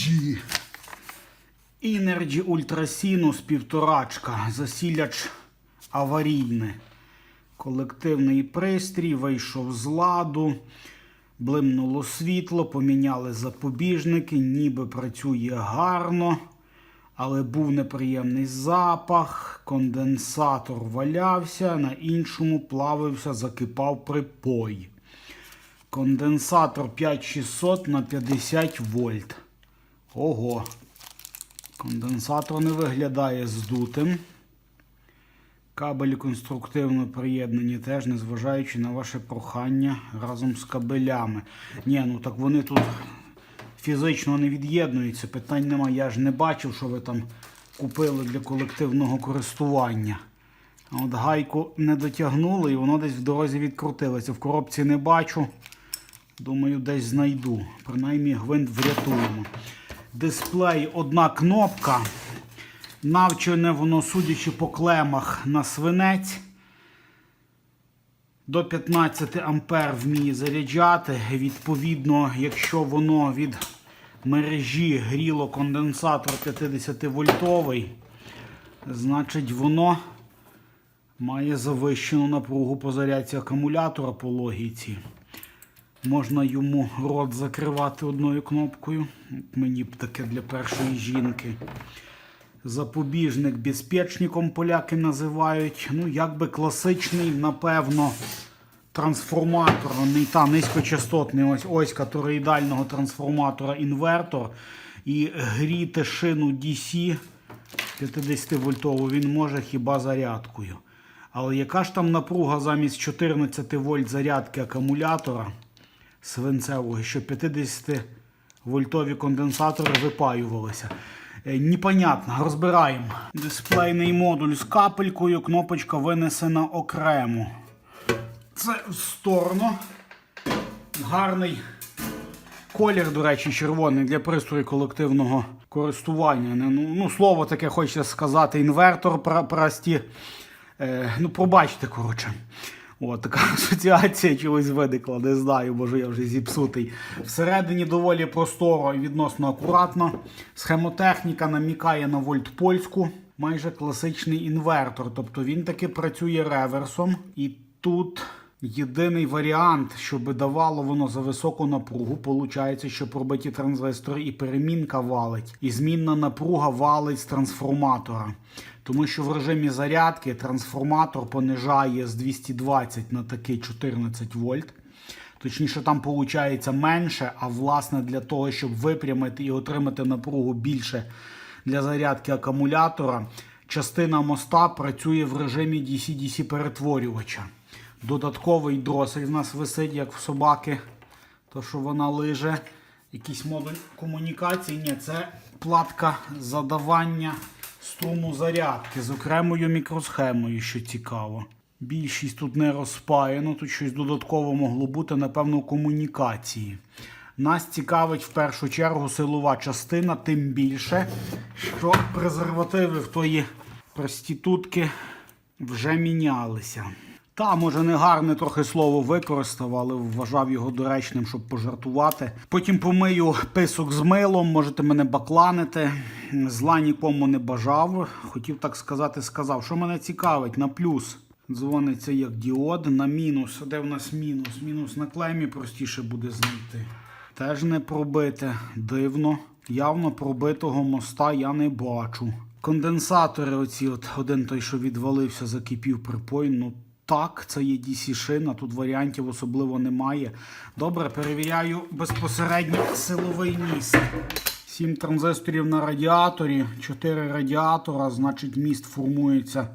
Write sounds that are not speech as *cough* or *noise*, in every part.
Energy. Energy Sinus півторачка. Засіляч аварійне. Колективний пристрій вийшов з ладу. Блимнуло світло, поміняли запобіжники, ніби працює гарно, але був неприємний запах, конденсатор валявся, на іншому плавився, закипав припой. Конденсатор 5600 на 50 вольт. Ого. Конденсатор не виглядає здутим. Кабелі конструктивно приєднані теж, незважаючи на ваше прохання разом з кабелями. Ні, ну так вони тут фізично не від'єднуються. Питань немає. Я ж не бачив, що ви там купили для колективного користування. От гайку не дотягнули і воно десь в дорозі відкрутилося. В коробці не бачу. Думаю, десь знайду. Принаймні гвинт врятуємо. Дисплей одна кнопка. Навчене воно, судячи по клемах, на свинець. До 15 ампер вміє заряджати. Відповідно, якщо воно від мережі гріло конденсатор 50 вольтовий, значить воно має завищену напругу по зарядці акумулятора по логіці. Можна йому рот закривати одною кнопкою. Мені б таке для першої жінки. Запобіжник безпечником поляки називають. Ну, якби класичний, напевно, трансформатор, не та низькочастотний ось ось катороїдального трансформатора інвертор. І гріти шину DC 50 вольтову він може хіба зарядкою. Але яка ж там напруга замість 14 вольт зарядки акумулятора свинцевого, що 50 вольтові конденсатори випаювалися. Е, Непонятно, розбираємо. Дисплейний модуль з капелькою, кнопочка винесена окремо. Це в сторону. Гарний колір, до речі, червоний для пристрою колективного користування. Ну, ну, слово таке хочеться сказати, інвертор прості. Е, ну, пробачте, коротше. От, така *laughs* асоціація чогось виникла, не знаю, може я вже зіпсутий. Всередині доволі просторо і відносно акуратно. Схемотехніка намікає на вольт польську, майже класичний інвертор. Тобто він таки працює реверсом. І тут єдиний варіант, щоб давало воно за високу напругу, получається, що пробиті транзистори і перемінка валить, і змінна напруга валить з трансформатора. Тому що в режимі зарядки трансформатор понижає з 220 на такий 14 вольт. Точніше, там виходить менше, а власне для того, щоб випрямити і отримати напругу більше для зарядки акумулятора, частина моста працює в режимі DC-DC перетворювача. Додатковий дросель в нас висить, як в собаки, то що вона лиже. Якийсь модуль комунікації. Ні, це платка задавання струму зарядки з окремою мікросхемою, що цікаво. Більшість тут не розпаяно, тут щось додатково могло бути, напевно, комунікації. Нас цікавить в першу чергу силова частина, тим більше, що презервативи в тої проститутки вже мінялися. Та, може, не гарне трохи слово використав, але вважав його доречним, щоб пожартувати. Потім помию писок з милом, можете мене бакланити. Зла нікому не бажав. Хотів так сказати, сказав. Що мене цікавить, на плюс дзвониться як діод, на мінус. Де в нас мінус? Мінус на клемі простіше буде знайти. Теж не пробите. Дивно. Явно пробитого моста я не бачу. Конденсатори, оці от один той, що відвалився, закипів припой. Ну так, це є DC шина, тут варіантів особливо немає. Добре, перевіряю безпосередньо силовий міст. 7 транзисторів на радіаторі, 4 радіатора, значить міст формується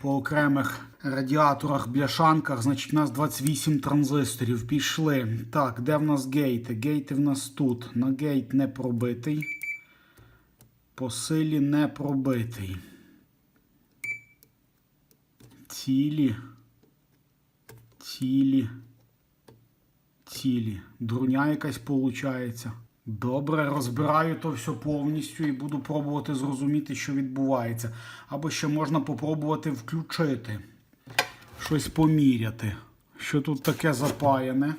по окремих радіаторах, бляшанках, значить у нас 28 транзисторів. Пішли. Так, де в нас гейти? Гейти в нас тут. На гейт не пробитий. По силі не пробитий. Цілі. Цілі. Цілі. Дурня якась получається. Добре, розбираю то все повністю і буду пробувати зрозуміти, що відбувається. Або ще можна попробувати включити. Щось поміряти. Що тут таке запаяне?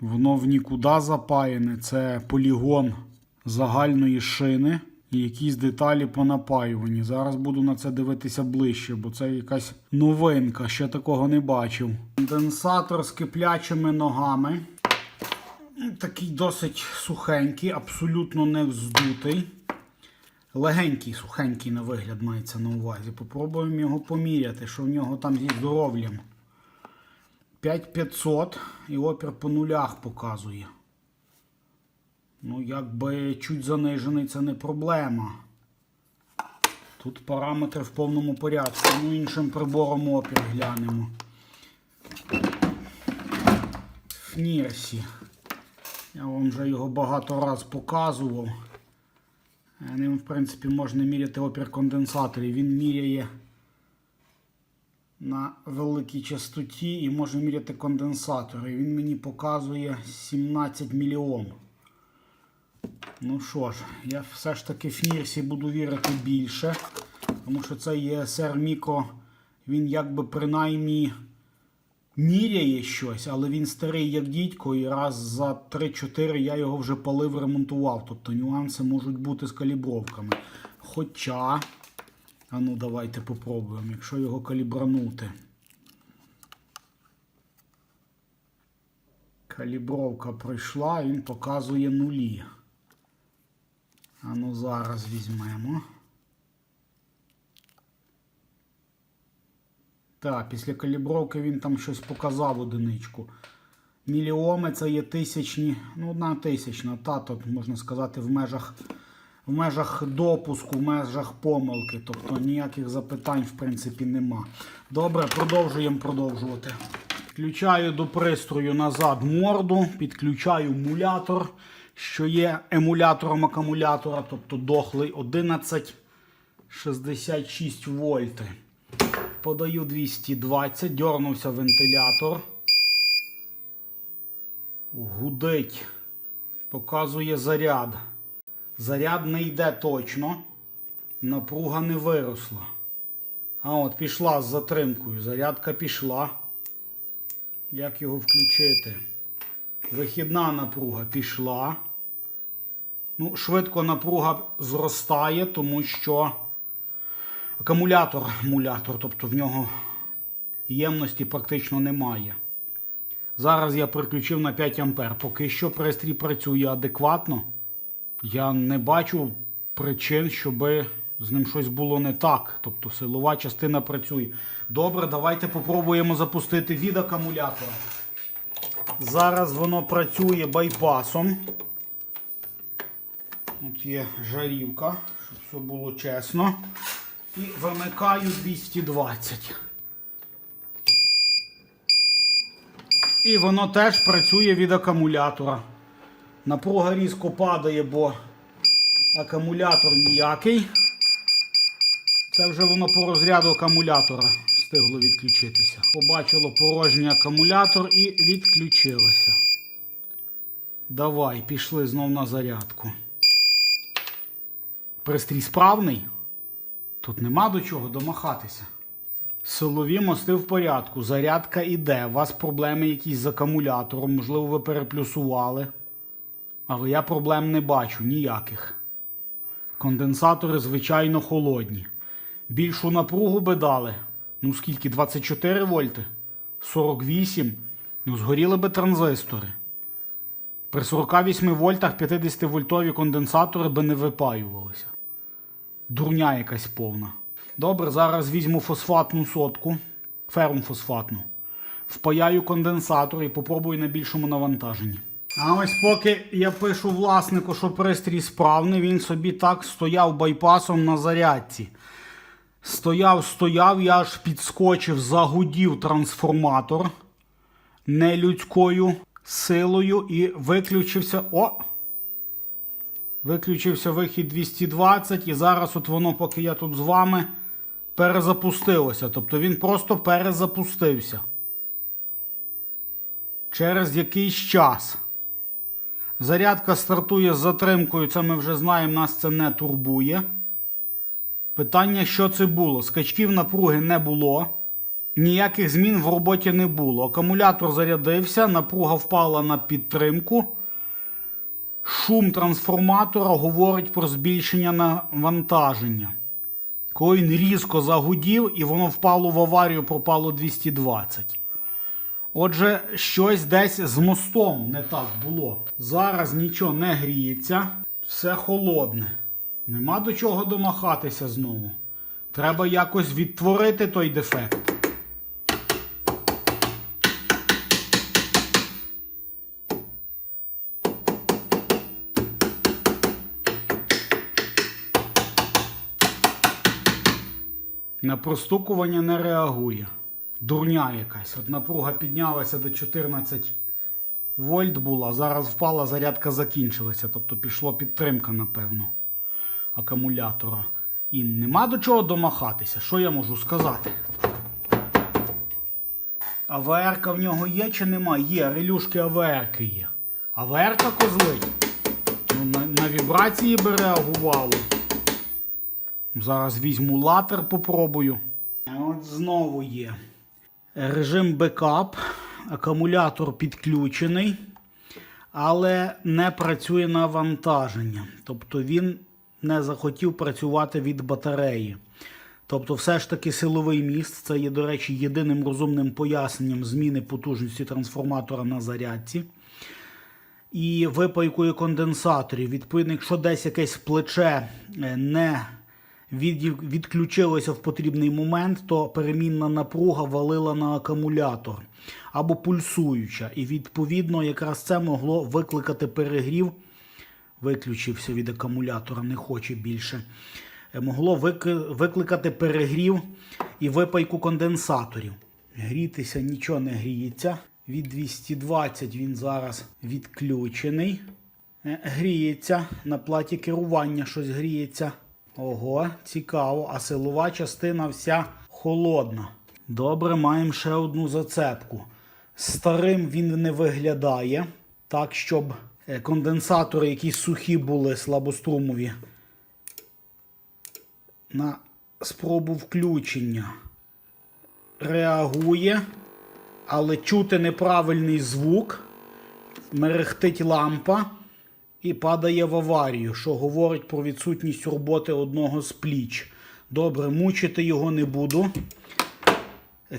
Воно в нікуди запаяне. Це полігон загальної шини і якісь деталі по напаюванні. Зараз буду на це дивитися ближче, бо це якась новинка, ще такого не бачив. Конденсатор з киплячими ногами. Такий досить сухенький, абсолютно не вздутий. Легенький, сухенький на вигляд мається на увазі. Попробуємо його поміряти, що в нього там зі здоров'ям. 5500 і опір по нулях показує. Ну, якби чуть занижений, це не проблема. Тут параметри в повному порядку. Ну, іншим прибором опір глянемо. Фнірсі. Я вам вже його багато раз показував. Е, Ним, в принципі, можна міряти опір конденсаторів. Він міряє на великій частоті і може міряти конденсатори. Він мені показує 17 мільйон. Ну що ж, я все ж таки Фнірсі буду вірити більше, тому що це ESR Micro, він якби принаймні міряє щось, але він старий як дідько, і раз за 3-4 я його вже палив, ремонтував. Тобто нюанси можуть бути з калібровками. Хоча, а ну давайте попробуємо, якщо його калібранути. Калібровка пройшла, він показує нулі. А ну зараз візьмемо. Так, після калібровки він там щось показав одиничку. Міліоми це є тисячні, ну одна тисячна, та тут можна сказати в межах, в межах допуску, в межах помилки. Тобто ніяких запитань в принципі нема. Добре, продовжуємо продовжувати. Підключаю до пристрою назад морду, підключаю емулятор, що є емулятором акумулятора, тобто дохлий 1166 вольти. Подаю 220, дьорнувся вентилятор. Гудить. Показує заряд. Заряд не йде точно. Напруга не виросла. А от пішла з затримкою. Зарядка пішла. Як його включити? Вихідна напруга пішла. Ну, швидко напруга зростає, тому що акумулятор, акумулятор, тобто в нього ємності практично немає. Зараз я переключив на 5 А. Поки що пристрій працює адекватно. Я не бачу причин, щоб з ним щось було не так. Тобто силова частина працює. Добре, давайте попробуємо запустити від акумулятора. Зараз воно працює байпасом. Тут є жарівка, щоб все було чесно. І вимикаю 220. І воно теж працює від акумулятора. Напруга різко падає, бо акумулятор ніякий. Це вже воно по розряду акумулятора встигло відключитися. Побачило порожній акумулятор і відключилося. Давай, пішли знов на зарядку. Пристрій справний. Тут нема до чого домахатися. Силові мости в порядку, зарядка іде. У вас проблеми якісь з акумулятором, можливо, ви переплюсували. Але я проблем не бачу ніяких. Конденсатори, звичайно, холодні. Більшу напругу би дали. Ну скільки? 24 вольти? 48. Ну, згоріли би транзистори. При 48 вольтах 50-вольтові конденсатори би не випаювалися. Дурня якась повна. Добре, зараз візьму фосфатну сотку, фермфосфатну. Впаяю конденсатор і попробую на більшому навантаженні. А ось поки я пишу власнику, що пристрій справний, він собі так стояв байпасом на зарядці. Стояв, стояв, я аж підскочив, загудів трансформатор нелюдською силою і виключився. О! Виключився вихід 220, і зараз от воно, поки я тут з вами, перезапустилося. Тобто він просто перезапустився. Через якийсь час. Зарядка стартує з затримкою, це ми вже знаємо, нас це не турбує. Питання, що це було? Скачків напруги не було. Ніяких змін в роботі не було. Акумулятор зарядився, напруга впала на підтримку. шум трансформатора говорить про збільшення навантаження. Коли він різко загудів і воно впало в аварію, пропало 220. Отже, щось десь з мостом не так було. Зараз нічого не гріється, все холодне. Нема до чого домахатися знову. Треба якось відтворити той дефект. На простукування не реагує. Дурня якась. От напруга піднялася до 14 вольт була, зараз впала, зарядка закінчилася. Тобто пішла підтримка, напевно, акумулятора. І нема до чого домахатися. Що я можу сказати? АВР-ка в нього є чи нема? Є, релюшки АВР-ки є. АВР-ка козлить. Ну, на, на вібрації би реагувало. Зараз візьму латер, попробую. От знову є. Режим бекап. Акумулятор підключений, але не працює навантаження. Тобто він не захотів працювати від батареї. Тобто, все ж таки силовий міст це є, до речі, єдиним розумним поясненням зміни потужності трансформатора на зарядці. І випайкою конденсаторів. Відповідно, якщо десь якесь плече е, не відключилося в потрібний момент, то перемінна напруга валила на акумулятор або пульсуюча. І відповідно, якраз це могло викликати перегрів. Виключився від акумулятора, не хоче більше. Е, Могло викликати перегрів і випайку конденсаторів. Грітися нічого не гріється. Від 220 він зараз відключений. Е, Гріється. На платі керування щось гріється. Ого, цікаво. А силова частина вся холодна. Добре, маємо ще одну зацепку. Старим він не виглядає. Так, щоб конденсатори, які сухі були, слабострумові, на спробу включення реагує, але чути неправильний звук, мерехтить лампа і падає в аварію, що говорить про відсутність роботи одного з пліч. Добре, мучити його не буду.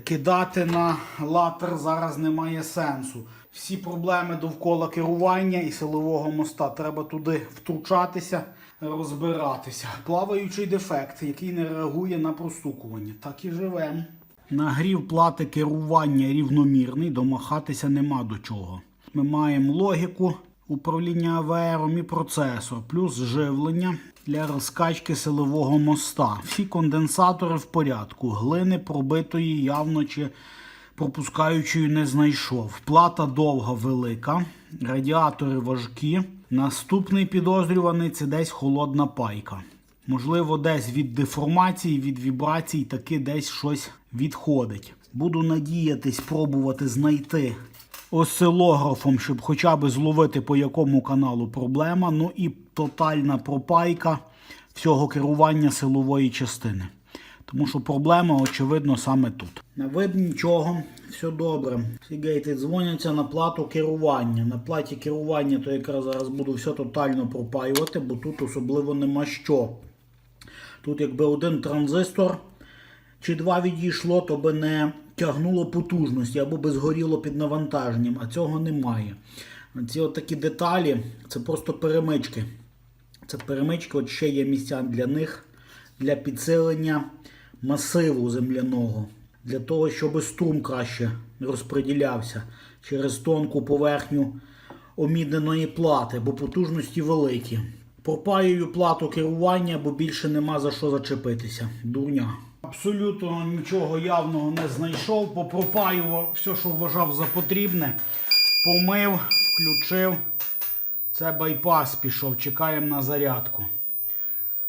Кидати на латер зараз немає сенсу. Всі проблеми довкола керування і силового моста. Треба туди втручатися, розбиратися. Плаваючий дефект, який не реагує на простукування. Так і живемо. Нагрів плати керування рівномірний, домахатися нема до чого. Ми маємо логіку управління АВРом і процесор, плюс живлення для розкачки силового моста. Всі конденсатори в порядку. Глини пробитої явно чи пропускаючої не знайшов. Плата довга, велика, радіатори важкі. Наступний підозрюваний це десь холодна пайка. Можливо, десь від деформації, від вібрацій таки десь щось відходить. Буду надіятись пробувати знайти осцилографом, щоб хоча б зловити по якому каналу проблема. Ну і тотальна пропайка всього керування силової частини. Тому що проблема, очевидно, саме тут. Не видно нічого, все добре. Всі гейти дзвоняться на плату керування. На платі керування, то якраз зараз буду все тотально пропаювати, бо тут особливо нема що. Тут якби один транзистор чи два відійшло, то би не тягнуло потужності або би згоріло під навантаженням, а цього немає. Ці такі деталі це просто перемички. Це перемички, от ще є місця для них, для підсилення масиву земляного, для того, щоб струм краще розподілявся через тонку поверхню омідненої плати, бо потужності великі. Пропаюю плату керування, бо більше нема за що зачепитися. Дурня. Абсолютно нічого явного не знайшов, попропаював все, що вважав за потрібне. Помив, включив. Це байпас пішов, чекаємо на зарядку.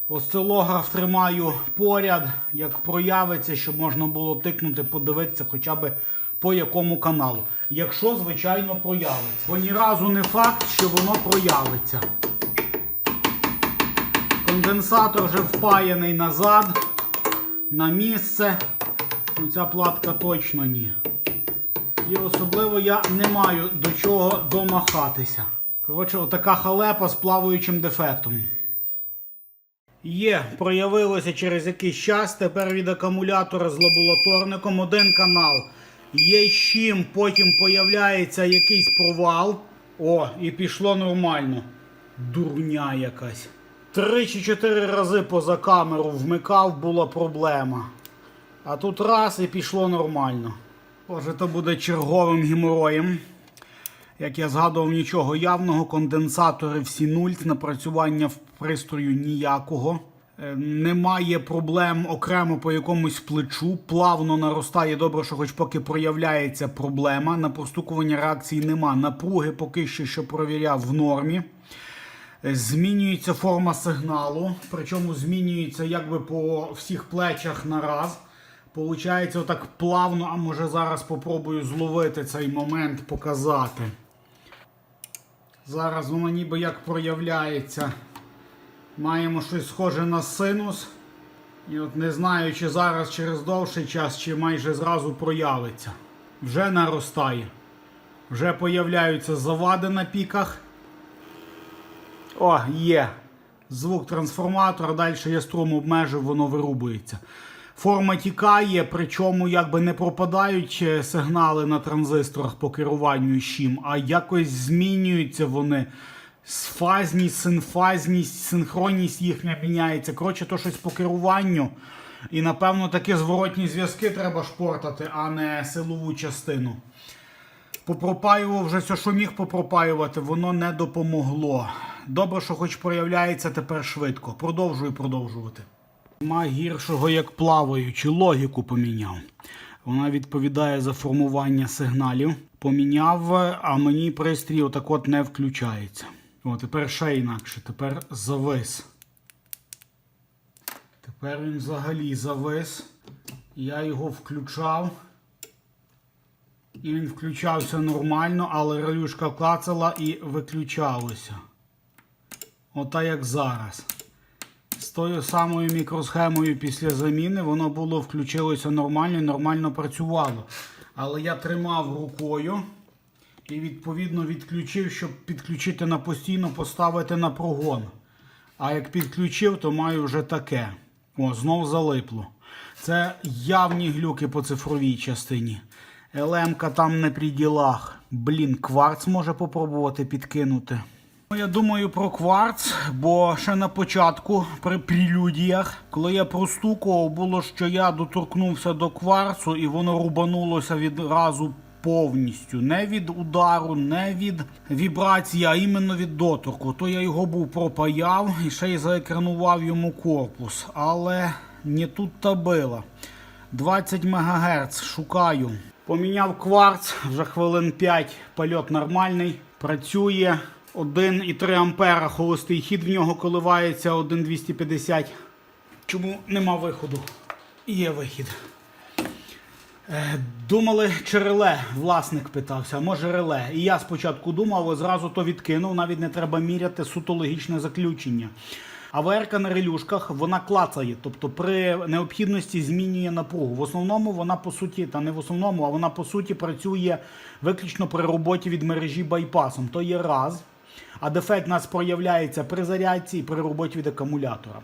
Осцилограф тримаю поряд, як проявиться, щоб можна було тикнути, подивитися хоча б по якому каналу. Якщо, звичайно, проявиться. Бо ні разу не факт, що воно проявиться. Конденсатор вже впаяний назад, на місце. Ну, Ця платка точно ні. І особливо я не маю до чого домахатися. Коротше, отака халепа з плаваючим дефектом. Є, проявилося через якийсь час. Тепер від акумулятора з лабораторником один канал. Є щим, потім появляється якийсь провал. О, і пішло нормально. Дурня якась. Три чи чотири рази поза камеру вмикав, була проблема. А тут раз і пішло нормально. Боже, то буде черговим геморроєм. Як я згадував, нічого явного, конденсатори всі нуль, напрацювання в пристрою ніякого. Е, Немає проблем окремо по якомусь плечу. Плавно наростає добре, що хоч поки проявляється проблема. На простукування реакції нема. Напруги поки що, що провіряв в нормі. Е, Змінюється форма сигналу, причому змінюється якби по всіх плечах на раз. Получається отак плавно, а може зараз попробую зловити цей момент, показати. Зараз воно ніби як проявляється. Маємо щось схоже на синус. І от не знаю, чи зараз через довший час, чи майже зразу проявиться. Вже наростає. Вже появляються завади на піках. О, є. Звук трансформатора, далі я струм обмежив, воно вирубується. Форма тікає, причому якби не пропадають е, сигнали на транзисторах по керуванню щим, а якось змінюються вони. Сфазність, синфазність, синхронність їхня міняється. Коротше, то щось по керуванню. І напевно такі зворотні зв'язки треба шпортати, а не силову частину. Попропаював вже все, що міг попропаювати, воно не допомогло. Добре, що хоч проявляється тепер швидко. Продовжую продовжувати. Нема гіршого, як плаваючи, логіку поміняв. Вона відповідає за формування сигналів. Поміняв, а мені пристрій отак от не включається. О, тепер ще інакше. Тепер завис. Тепер він взагалі завис. Я його включав. І він включався нормально, але релюшка клацала і виключалося. Ота як зараз. З тою самою мікросхемою після заміни воно було включилося нормально і нормально працювало. Але я тримав рукою і відповідно відключив, щоб підключити на постійно, поставити на прогон. А як підключив, то маю вже таке. О, знов залипло. Це явні глюки по цифровій частині. ЛМ-ка там не при ділах. Блін, кварц може попробувати підкинути. Ну, Я думаю про кварц, бо ще на початку, при прелюдіях, коли я простукував, було, що я доторкнувся до кварцу і воно рубанулося відразу повністю. Не від удару, не від вібрації, а іменно від доторку. То я його був пропаяв і ще й заекранував йому корпус. Але не тут та била. 20 МГц шукаю. Поміняв кварц, вже хвилин 5, польот нормальний, працює. 1,3 ампера холостий хід в нього коливається 1,250. Чому нема виходу? Є вихід. Е, Думали, чи реле, власник питався, може реле. І я спочатку думав, але зразу то відкинув, навіть не треба міряти суто логічне заключення. АВР на релюшках вона клацає, тобто при необхідності змінює напругу. В основному вона по суті, та не в основному, а вона по суті працює виключно при роботі від мережі байпасом. То є раз. А дефект у нас проявляється при зарядці і при роботі від акумулятора.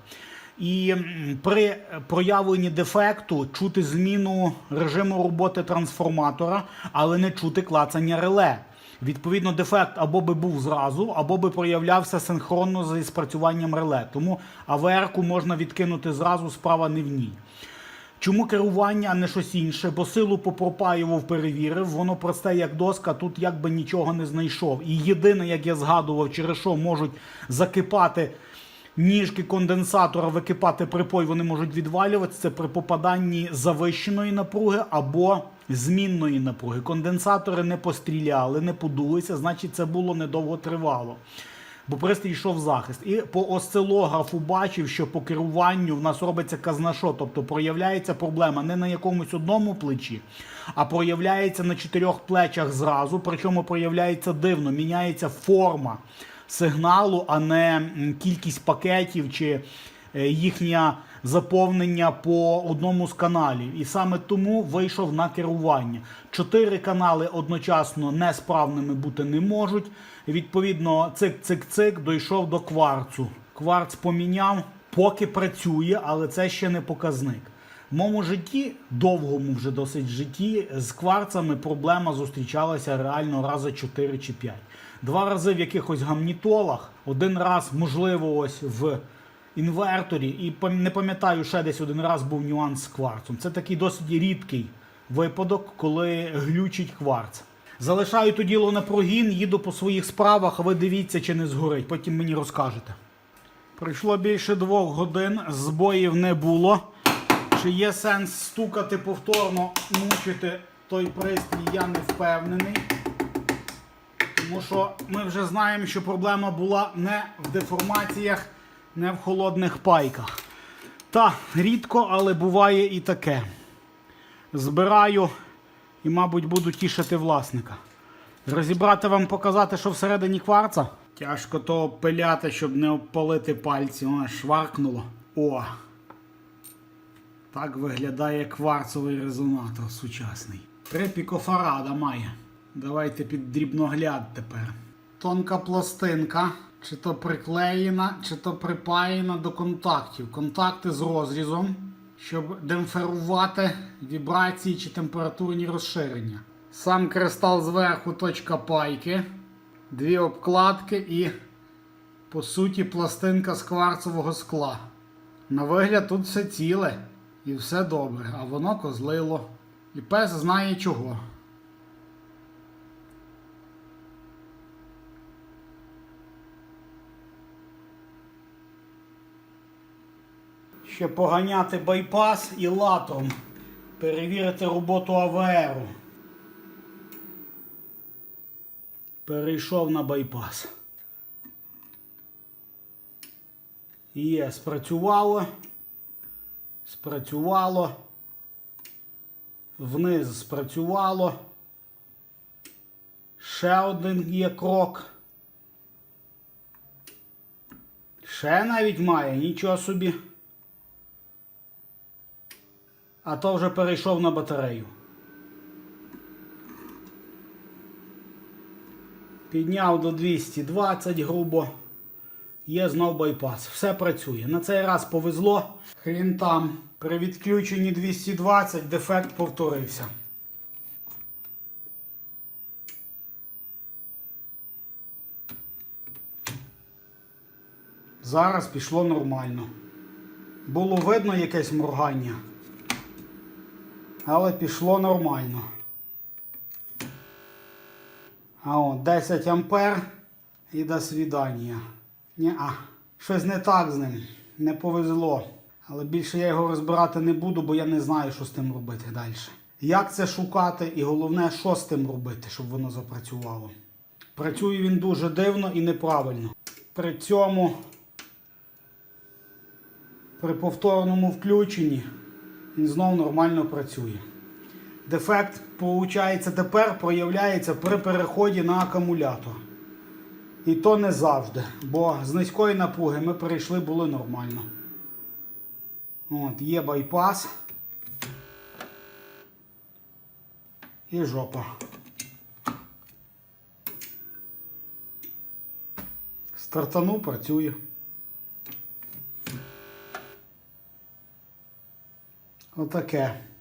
І при проявленні дефекту чути зміну режиму роботи трансформатора, але не чути клацання реле. Відповідно, дефект або би був зразу, або би проявлявся синхронно зі спрацюванням реле. Тому АВР-ку можна відкинути зразу, справа не в ній. Чому керування, а не щось інше? Бо силу попропаював, перевірив, воно просте як доска, тут якби нічого не знайшов. І єдине, як я згадував, через що можуть закипати ніжки конденсатора, википати припой, вони можуть відвалюватися це при попаданні завищеної напруги або змінної напруги. Конденсатори не постріляли, не подулися, значить це було недовго тривало бо пристрій йшов захист. І по осцилографу бачив, що по керуванню в нас робиться казнашо, тобто проявляється проблема не на якомусь одному плечі, а проявляється на чотирьох плечах зразу. Причому проявляється дивно, міняється форма сигналу, а не кількість пакетів чи е, їхнє заповнення по одному з каналів. І саме тому вийшов на керування. Чотири канали одночасно несправними бути не можуть. Відповідно, цик-цик-цик дійшов до кварцу. Кварц поміняв, поки працює, але це ще не показник. В моєму житті, довгому вже досить житті, з кварцами проблема зустрічалася реально рази 4 чи 5. Два рази в якихось гамнітолах, один раз, можливо, ось в інверторі, і не пам'ятаю, ще десь один раз був нюанс з кварцом. Це такий досить рідкий випадок, коли глючить кварц. Залишаю то діло на прогін, їду по своїх справах, а ви дивіться, чи не згорить. Потім мені розкажете. Пройшло більше двох годин, збоїв не було. Чи є сенс стукати повторно, мучити той пристрій, я не впевнений. Тому що ми вже знаємо, що проблема була не в деформаціях, не в холодних пайках. Та, рідко, але буває і таке. Збираю і, мабуть, буду тішити власника. Розібрати вам показати, що всередині кварца. Тяжко то пиляти, щоб не обпалити пальці. Воно шваркнуло. О! Так виглядає кварцовий резонатор сучасний. Три пікофарада має. Давайте під дрібногляд тепер. Тонка пластинка, чи то приклеєна, чи то припаяна до контактів. Контакти з розрізом, щоб демпферувати вібрації чи температурні розширення. Сам кристал зверху точка пайки, дві обкладки і, по суті, пластинка з кварцевого скла. На вигляд тут все ціле і все добре, а воно козлило. І пес знає чого. Ще поганяти байпас і латом. Перевірити роботу АВРу. Перейшов на байпас. Є, спрацювало. Спрацювало. Вниз спрацювало. Ще один є крок. Ще навіть має, нічого собі. А то вже перейшов на батарею. Підняв до 220 грубо. Є знов байпас. Все працює. На цей раз повезло. Хрін там. При відключенні 220 дефект повторився. Зараз пішло нормально. Було видно якесь моргання. Але пішло нормально. А от 10 ампер і до свідання. Ні-а. Щось не так з ним. Не повезло. Але більше я його розбирати не буду, бо я не знаю, що з тим робити далі. Як це шукати, і головне, що з тим робити, щоб воно запрацювало. Працює він дуже дивно і неправильно. При цьому, при повторному включенні, він знов нормально працює. Дефект, виходить, тепер проявляється при переході на акумулятор. І то не завжди, бо з низької напруги ми перейшли були нормально. От, є байпас. І жопа. Стартану працює. AutoCAD.